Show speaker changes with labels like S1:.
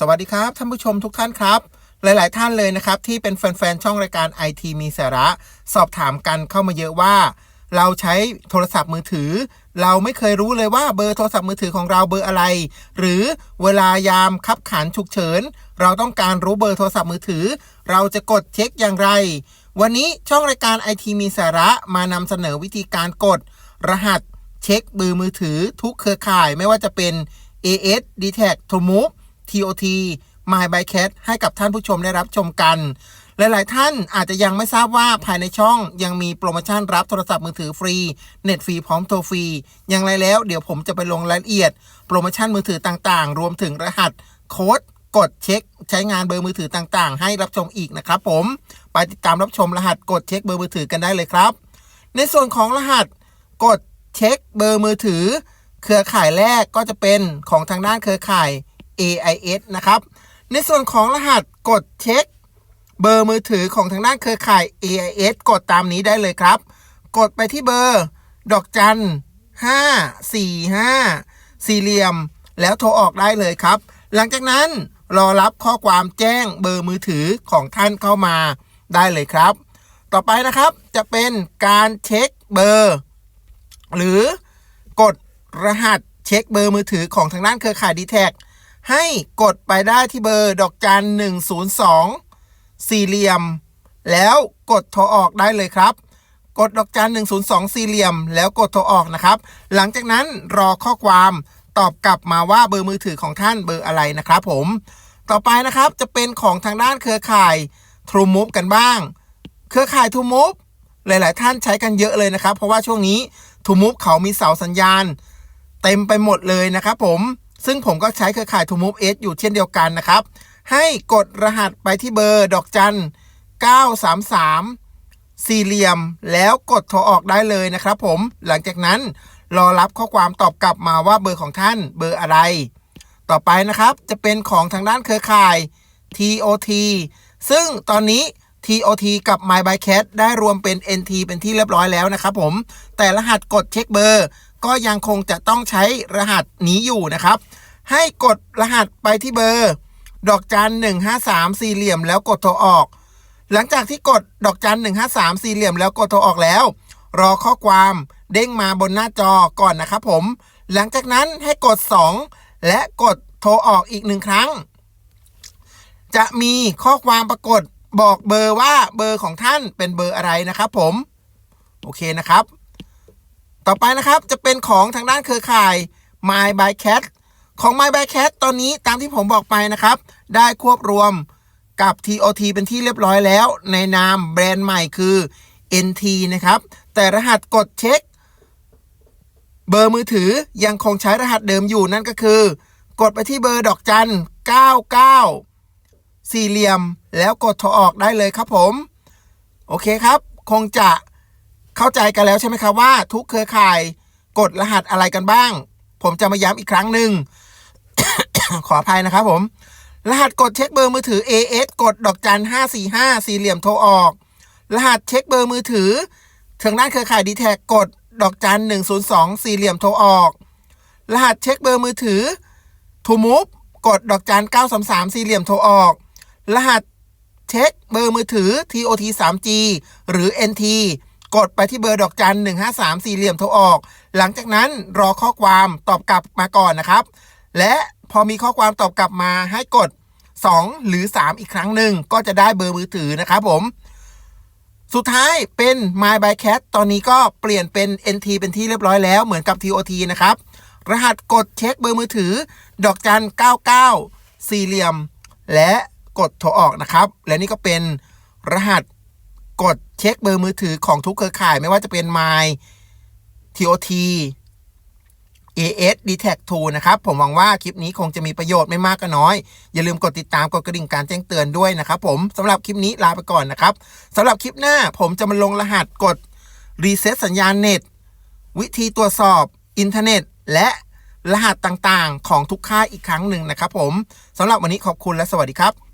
S1: สวัสดีครับท่านผู้ชมทุกท่านครับ หลาย ๆ ท่านเลยนะครับ ที่เป็นแฟน ๆ ช่องรายการ IT มีสาระ สอบถามกันเข้ามาเยอะว่า เราใช้โทรศัพท์มือถือ เราไม่เคยรู้เลยว่าเบอร์โทรศัพท์มือถือของเราเบอร์อะไร หรือเวลายามคับขันฉุกเฉิน เราต้องการรู้เบอร์โทรศัพท์มือถือ เราจะกดเช็คอย่างไร วันนี้ช่องรายการ IT มีสาระมานำเสนอวิธีการกด รหัส เช็คเบอร์มือถือทุกเครือข่ายไม่ว่าจะเป็น AS d t a c t o m o v e TOT My by Cat ให้กับท่านผู้ชมได้รับชมกัน หลาย ๆ ท่านอาจจะยังไม่ทราบว่าภายในช่องยังมีโปรโมชั่นรับโทรศัพท์มือถือฟรี เน็ตฟรีพร้อมโทรฟรี อย่างไรแล้วเดี๋ยวผมจะไปลงรายละเอียด โปรโมชั่นมือถือต่าง ๆ รวมถึงรหัสโค้ดกดเช็คใช้งานเบอร์มือถือต่าง ๆ ให้รับชมอีกนะครับผม ไปติดตามรับชมรหัสกดเช็คเบอร์มือถือกันได้เลยครับ ในส่วนของรหัสกดเช็คเบอร์มือถือ เครือข่ายแรกก็จะเป็นของทางด้านเครือข่าย AIS นะครับ ในส่วนของรหัสกดเช็ค เบอร์มือถือของทางด้านเครือข่าย AIS กดตามนี้ได้เลยครับ กดไปที่เบอร์ ดอกจัน5 4 5สี่เหลี่ยม แล้วโทรออกได้เลยครับ หลังจากนั้นรอรับข้อความแจ้งเบอร์มือถือของท่านเข้ามาได้เลยครับ ต่อไปนะครับจะเป็นการเช็คเบอร์ หรือกดรหัสเช็คเบอร์มือถือของทางด้านเครือข่าย d t แท ให้กดไปได้ที่เบอร์ดอกจัน102 สี่เหลี่ยม แล้วกดโทรออกได้เลยครับ กดดอกจัน102 สี่เหลี่ยม แล้วกดโทรออกนะครับ หลังจากนั้นรอข้อความตอบกลับมาว่าเบอร์มือถือของท่านเบอร์อะไรนะครับผม ต่อไปนะครับจะเป็นของทางด้านเครือข่าย True Move กันบ้าง เครือข่าย True Move หลาย ๆ ท่านใช้กันเยอะเลยนะครับ เพราะว่าช่วงนี้ True Move เขามีเสาสัญญาณ เต็มไปหมดเลยนะครับผม ซึ่งผมก็ใช้เครือข่าย True Move S อยู่เช่นเดียวกันนะครับ ให้กดรหัสไปที่เบอร์ดอกจัน 933 สี่เหลี่ยม แล้วกดโทรออกได้เลยนะครับผม หลังจากนั้นรอรับข้อความตอบกลับมาว่าเบอร์ของท่านเบอร์อะไร ต่อไปนะครับจะเป็นของทางด้านเครือข่าย TOT ซึ่งตอนนี้ TOT กับ My by Cat ได้รวมเป็น NT เป็นที่เรียบร้อยแล้วนะครับผม แต่รหัสกดเช็คเบอร์ ก็ยังคงจะต้องใช้รหัสนี้อยู่นะครับ ให้กดรหัสไปที่เบอร์ ดอกจัน153 สี่เหลี่ยมแล้วกดโทรออก หลังจากที่กดดอกจัน153 สี่เหลี่ยมแล้วกดโทรออกแล้ว รอข้อความเด้งมาบนหน้าจอก่อนนะครับผม หลังจากนั้นให้กด 2 และกดโทรออกอีกหนึ่งครั้ง จะมีข้อความปรากฏบอกเบอร์ว่าเบอร์ของท่านเป็นเบอร์อะไรนะครับผม โอเคนะครับ ต่อไปนะครับจะเป็นของทางด้านเครือข่าย My by Cat ของ My by Cat ตอนนี้ตามที่ผมบอกไปนะครับ ได้ควบรวมกับ TOT เป็นที่เรียบร้อยแล้ว ในนามแบรนด์ใหม่คือ NT นะครับ แต่รหัสกดเช็ค เบอร์มือถือยังคงใช้รหัสเดิมอยู่นั่นก็คือ กดไปที่เบอร์ดอกจัน 99 สี่เหลี่ยม แล้วกดโทรออกได้เลยครับผม โอเคครับ คงจะ เข้าใจกันแล้วใช่ไหมครับว่า ทุกเครือข่ายกดรหัสอะไรกันบ้าง ผมจะมาย้ำอีกครั้งหนึ่ง ขออภัยนะครับผม รหัสกดเช็คเบอร์มือถือ AS กดดอกจัน 545 สี่เหลี่ยมโทรออก รหัสเช็คเบอร์มือถือทางด้านเครือข่ายดีแท็กดดอกจัน 102 สี่เหลี่ยมโทรออก รหัสเช็คเบอร์มือถือทูมูฟกดดอกจัน 933 สี่เหลี่ยมโทรออก รหัสเช็คเบอร์มือถือ TOT 3G หรือ NT กดไปที่เบอร์ดอกจัน153สี่เหลี่ยมโทรออก หลังจากนั้นรอข้อความตอบกลับมาก่อนนะครับ และพอมีข้อความตอบกลับมาให้กด 2 หรือ 3 อีกครั้งหนึ่งก็จะได้เบอร์มือถือนะครับผม สุดท้ายเป็น My by Cat ตอนนี้ก็เปลี่ยนเป็น NT เป็นที่เรียบร้อยแล้วเหมือนกับ TOT นะครับ รหัสกดเช็คเบอร์มือถือ ดอกจัน 99 สี่เหลี่ยม และกดโทรออกนะครับ และนี่ก็เป็นรหัสกด เช็คเบอร์มือถือของทุกเครือข่ายไม่ว่าจะเป็น My TOT AS d t a c t 2นะครับ ผมหวังว่าคลิปนี้คงจะมีประโยชน์ไม่มากก็น้อย อย่าลืมกดติดตามกดกระดิ่งการแจ้งเตือนด้วยนะครับผมสำหรับคลิปนี้ลาไปก่อนนะครับสำหรับคลิปหน้าผมจะมาลงรหัสกดรีเซ็ตสัญญาณเน็ต วิธีตรวจสอบอินเทอร์เน็ต และรหัสต่างๆ ของทุกค่ายอีกครั้งหนึ่งนะครับผมสำหรับวันนี้ขอบคุณและสวัสดีครับ